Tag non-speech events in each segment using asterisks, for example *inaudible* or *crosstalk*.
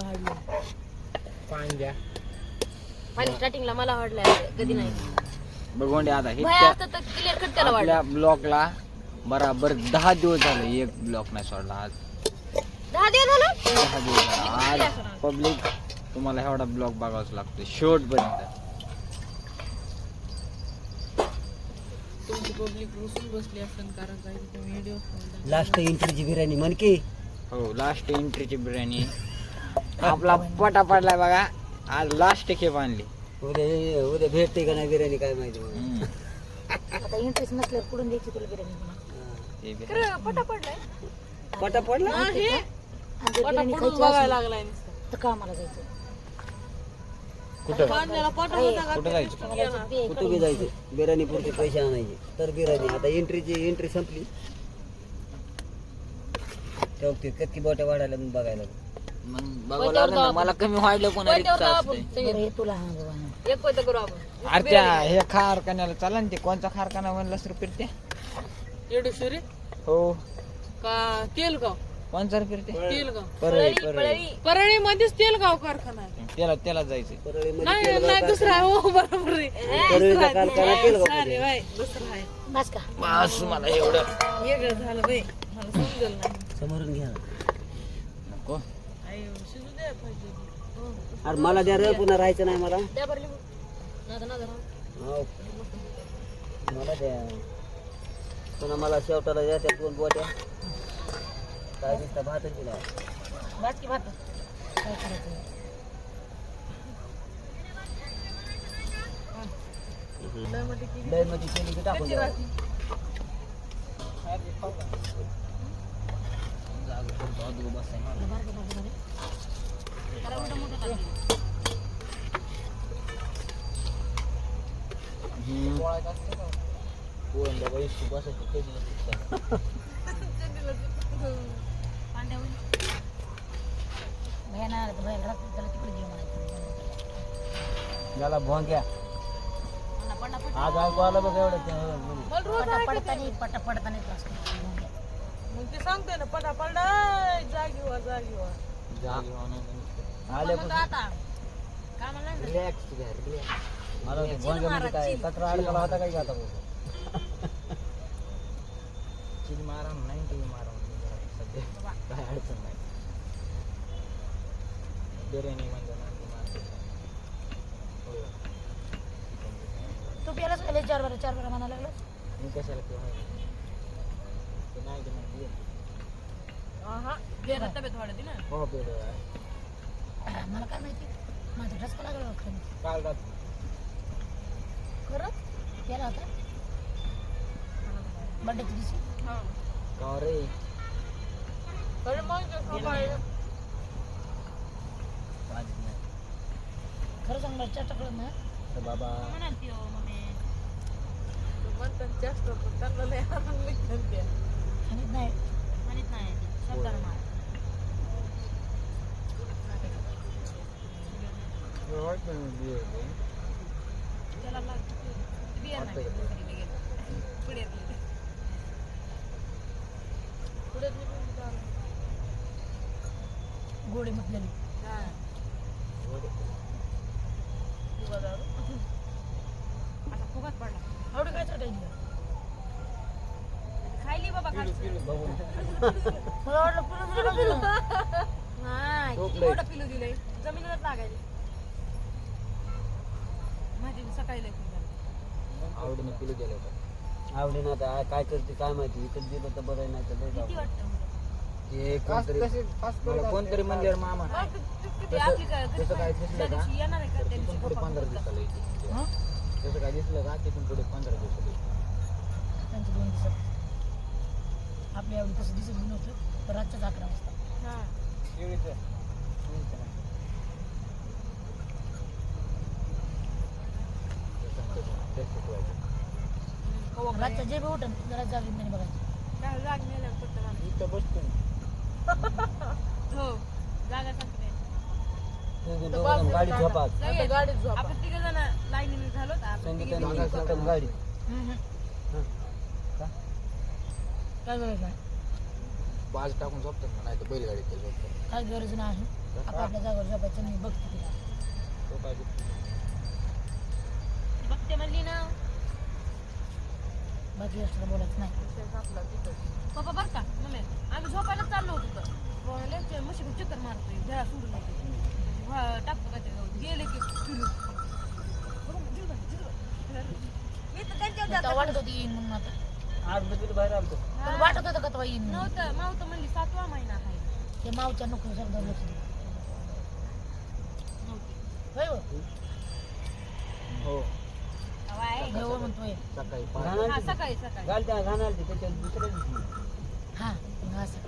मला वाढलं पाणी द्या. पाणी स्टार्टिंगला मला वाढलं कधी नाही. बघोंडे आता हे भय त्या- असतं तर क्लिअर कट त्याला आपल्या वाढलं. ब्लॉकला बराबर दहा दिवस झाले एक ब्लॉक नाही सोडला आज. दहा दिवस झालं? दहा दिवस झाले. आज पब्लिक तुम्हाला एवढा ब्लॉक बघावाच लागतो शेवट पर्यंत तुमची पब्लिक रुसून बसली असेल कारण काही तुम्ही व्हिडिओ लास्ट एंट्रीची बिर्याणी म्हण की. हो लास्ट एंट्रीची बिर्याणी. आपला पटा पडलाय बघा. आज लास्ट खेप आणली. उद्या उद्या भेटते का नाही बिर्याणी काय माहिती मग. हम्म. आता इंटरेस्ट नसल्यावर कुठून द्यायची तुला बिर्याणी? पुन्हा? हा. ते बी. पटा पडलाय. पटा पडला? आणि जर पटा बिर्याणी पडून खायची बघायला असेल लागलाय नुसतं. तर कामाला जायचं? कुठं? कांद्याला पटा होता का कुठं जायचं? मला जायचं? ते कुठं बी जायचं. बिर्याणी पुरते पैसे आणायचे. तर बिर्याणी. आता एंट्रीची एंट्री संपली. तेव्हा ते बोट्या वाढायला मग बघायला मग बघावं लागेल ना. मला कमी वाढलं पण रिक्षा असते आपण बरं, हे तुला हा बाबा. एक पैसे करू आपण. अरे त्या हे कारखान्याला चला ना ते. कोणता कारखाना म्हणलास रे फिरते? येडेश्वरी हो. का तेलगाव? कोणचा रे फिरते? तेलगाव. परळी परळी परळी. मध्येच तेलगाव कारखाना आहे. त्याला त्याला जायचंय. परळीमध्ये नाही नाही दुसरा. आहे हो बरोबर आहे. दुसरा आहे बस का? बस मला एवढं. वेगळं झालं बाई. मला समजलं नाही. समोरून घ्या नको आई शिजू द्या पाहिजे अरे मला द्या रे पुन्हा राहायचं नाही मला. बरं नादा नादा. हो. मला द्या. पुन्हा मला शेवटाला द्या त्या दोन बोट्या. काय दिसता? भातच दिला. बस की भात? काय करायचं? लयमध्ये केली. की टाकून द्या. याला भोंग्या आज ऐकू आलं बघ एवढं पडतानी पटा पडतानी त्रास. मग ते सांगतोय ना पटा पडला जागीवर जागीवर आल्यापासून आता. कामाला नाही जात. रिलॅक्स घ्या रिलॅक्स मला वाटतं भोंग्या म्हणजे काय? कचरा अडकला होता काय का आता चिल मारा नाही ती मारा सध्या काय अडचण नाही. बिर्याणी म्हणजे नाही मारते. होय. तू का लय चार बारा चार बारा म्हणायला लागला मी कशाला किंवा ते नाही की नाही. हा गेला तब्येत वाढती ना. हो बेड मला काय माहिती? माझा ठसका लागला वाटतं काल रात्री. खरं केला होता? बड्डेच्या दिवशी? हा. का रे अरे मग ते सकाळी. माझी नाही. खरं सांगणार चटकलं ना? तर बाबा. हो जास्त *laughs* म्हणत नाही. म्हणत नाही. शब्दाला मार त्याला लाग- ते बिया नाही वाटतं दुसरीकडे गेलं. पुढ्यातली. पुढे निघून जा. गोडी *laughs* म्हटलेली हा. आता फुगात पडला एवढं काय चटायची खायली बाबा खायची मला वाटलं पिलू. दिलंय जमिनीवर लागायची माहिती नाही, सकाळी लय. आवडीने पिलू गेले होते आवडीनं आता काय करते काय माहिती विकत दिलं तर बरं नाही तर लय किती जाऊ. वाटतं ते कोणतरी मला कोणतरी म्हणल्यावर मामा बरं, तू- तू किती आपली काय- कधी तसं काय त्या दिसलं का दिवशी येणार आहे का त्या तिथून दिवशी पुढे पप्पा पंधरा बोलतात. दिवसाला येते हं? तसं काय दिसलं का तिथून पुढे पंधरा दिवसाला येते त्यांचं दोन दिवसात आपल्या एवढं तसं दिसत बी नव्हतं तर रातच्याच अकरा वाजता हा. जे बी उठन जरा जागीत नाही बघायचं. काय जाग पटकन आलं. इथं बसतो हो जागा नाही. दोघं जण गाडी झोपात आता गाडीत झोपा. आपण तिघ जण लाईनीने झालो तर आपण संगीत तिघी आणि जणी मी एकदम गाडी. काय गरज नाही बाज टाकून झोपतात ना नाही तर बैलगाडीत काय गरज नाही. आपल्या आपल्या जागेवर झोपायचं मी बघते तिला. तो काय बघतो? बघते म्हणली ना. बाकी असलं बोलायचं नाही. पप्पा बरं का? मम्मी आम्ही झोपायला चाललो होतो तर. लेक्चर म्हशी चक्कर मारतोय घ्या सोडून येतो टाकतो काय ते गेले की फिरू मी तर त्यांच्या वाटत होती येईन म्हणून आता. आठ बजे बाहेर आलतो. पण वाटत होतं का तेव्हा येईन. नव्हतं मावतं म्हणली सातवा महिना आहे. ते मावच्या नको शब्द लक्ष दे. होय हो? हो तेव्हा आहे. होय हो म्हणतोय सकाळी हा घाणाल सकाळी सकाळी. घाल त्या घाणाल ते त्याच्या दुसऱ्या दिवशी हा मग असं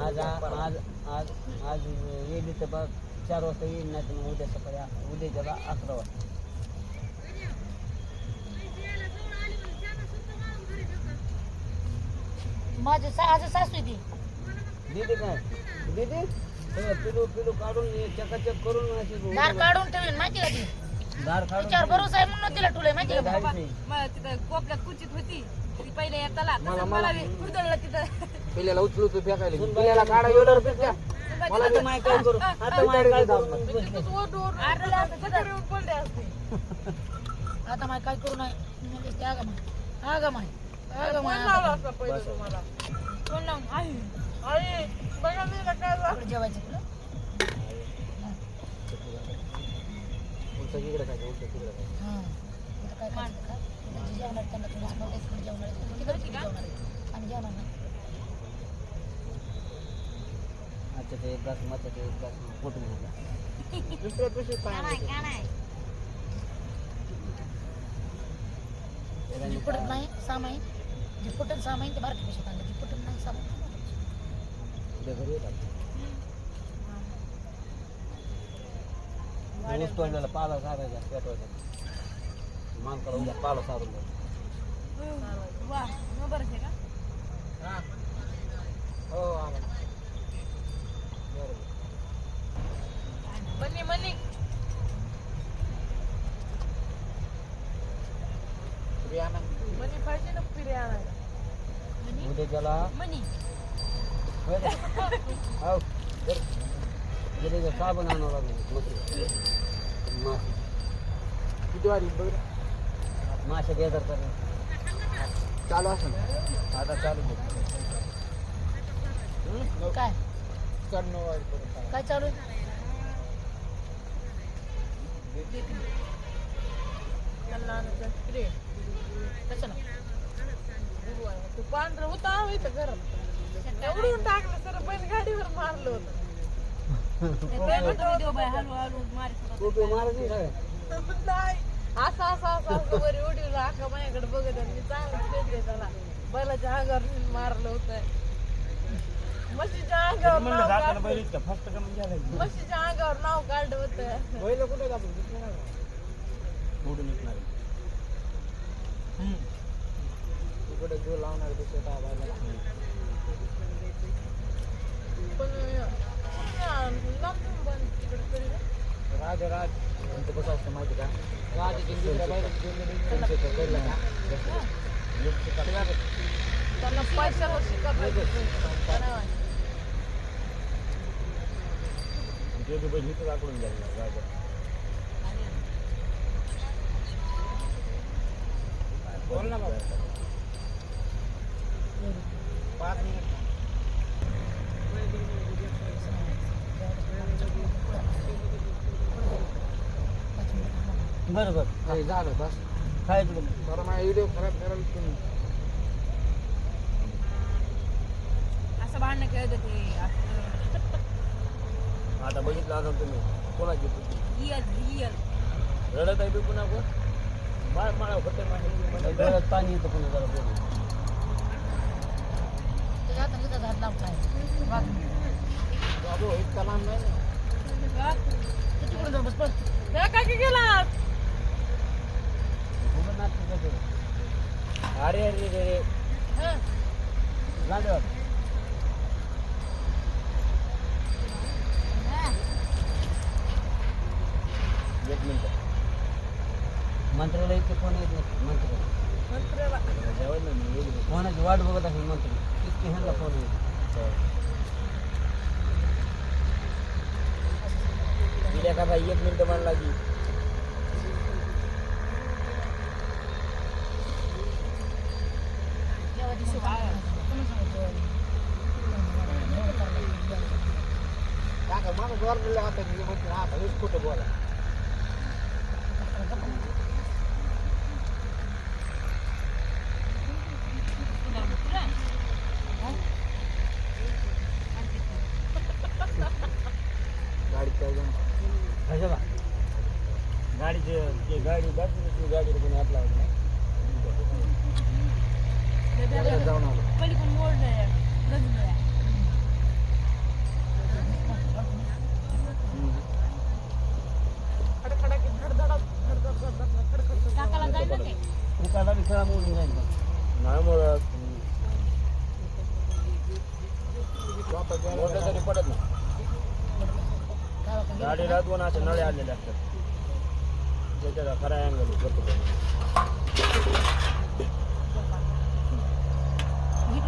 आज आज आज आज येईल तर बघ चार वाजता येईल नाही तर मग उद्या सकाळी अ- उद्याच्या बा अकरा वाजता. माझे सा आज सासू आहे ती. दीदी काय? दीदी? सगळं पिलू पिलू काढून चकाचक करून अशी दार काढून ठेवीन माहिती का ती? तिच्यावर भरोसा आहे म्हणून तिला ठुले माहिती का? बाबा, तिथं कोपऱ्यात कुचित होती. ती पहिले येताला मला हुडदळलं तिथं. पिल्याला उचलू तू फेकायला. पिल्याला काढा एवढं फेकल्या मला ते माय काय करू. आता माय काय करू आता माय काय करू नाही. आगा माय. आगा माय. आगा माय फोन लावून? आई आई बघा मी काय जेवायचं तिकडे काय उलटं तिकडे काय? हा. काय का त्याची जेवणार त्यांना थोडंसं जेवणार जेवणार? आम्ही जेवणार नाही. अच्छा ते एक ग्लास मचा ते एक ग्लास फोटून घेतला दुसऱ्या दिवशी काय नाही. जी फुटत नाही सामाई जी सामाई ते बारकी पैशात आणलं जी नाही सामाई उद्या घरी येतात. ऊस तोडलेला पाला सारायचा पेटवायचा. मानकाला उद्या पाला द्या वा बरं आहे का? हा. बरोबर. मनी मनी. मनी पाहिजे ना फिरे आणायला उद्या त्याला मनी? हो साबण आणावं लागेल. मासे किती वारी बघ. मासे बेजार करणे चालू असेल. आता चालू. काय. काय चालू तू पांढरं होता इथं घरात एवढून टाकलं सर बैल गाडीवर मारलं होतं. असं असं असं वर उडीला आका माझ्याकडे बघत आणि मी चांगलं खेळले त्याला बैलाच्या अंगावर मारलं होतं म्हशीच्या अंगावर नाव काढलं. म्हशीच्या अंगावर नाव काढलं होतं बैल कुठे मोडून जीव लावणार दुसरं पण राज राज कसं असतं माहिती का. त्यांना पैशाला शिकत ते बी बैल इथं दाखवून गेला राजा बोल ना पाच मिनिट. बरं बरं. हे. झालं बस. काय तुला बरं माझा व्हिडिओ खराब करायला तुम्ही. असं भांडणं खेळत होते. *laughs* आता बघितलं असेल तुम्ही. कोणाची? रिअल रिअल रडत आहे पुन्हा कोण बाळ माळा होते माझ्या डोळ्यात पाणी येतं पुन्हा जरा बोलू बाबू इतका लांब नाही ना? बस पळ काय नाटकं करतो. अरे अरे रे एक मिनिट. मंत्रालय ते कोण येत नाही मंत्रालय जेवण कोणाची वाट बघत असेल मंत्री. इतकी ह्यांना फोन हो. का एक मिनिट मला लागली. गाडीचे ते गाडी बॅटरी गाडी कोणी आपला जाऊन आलो पलीकडून मोडलंय गजलंय ते मोडून जाईल मग. नाही मोठं तरी पडत नाही गाडीला दोन असे नळे आलेले असतात खरा अँगल करतो इकडे उडकीस उलटं. इकडं पाणी वाजायचं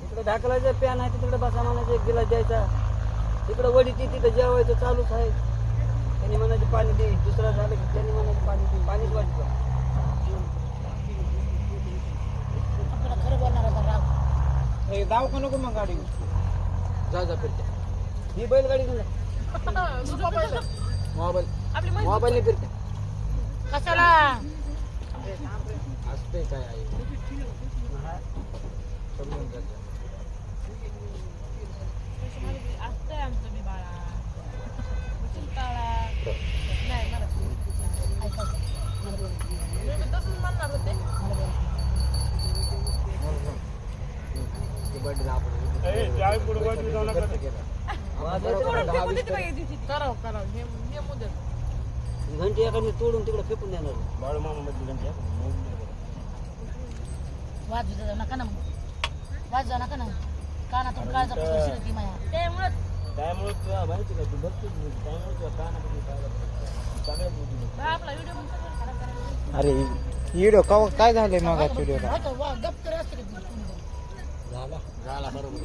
तिकडे ढाकलायचं पॅन आहे. तिकडे बसा म्हणायचं एक गिलास द्यायचा. तिकडे वडीची तिथं जेवायचं चालूच आहे. त्यांनी म्हणायचं पाणी दे. दुसरा झालं की त्यांनी म्हणायचं पाणी दे. पाणीच जाऊ का नको मग गाडी जा जा फिरते. ही बैलगाडी घेऊन जा. *laughs* मोबाईल. मोबाईल फिरते. कशाला? असते काय आहे समजून जातं. असतंय आमचं मी बाळा नाही मला तसंच म्हणणार होते आपण दहा वीस. करावं करावं घंटी एखादी तोडून तिकडे फेकून देणार बाळूमामा मधली घंटी. वाजू द्या नका ना मग वाजू नका ना कानातून काळजा शिरती माया त्यामुळे त्यामुळे तुला माहिती का तू बघतोच. त्यामुळे तुला कानामध्ये काय लागतं. सगळ्यात मोठी गोष्ट. आपला व्हिडिओ अरे व्हिडिओ का काय झाले मग व्हिडिओला होतं, वा गप तर असते का ती? झाला झाला बरोबर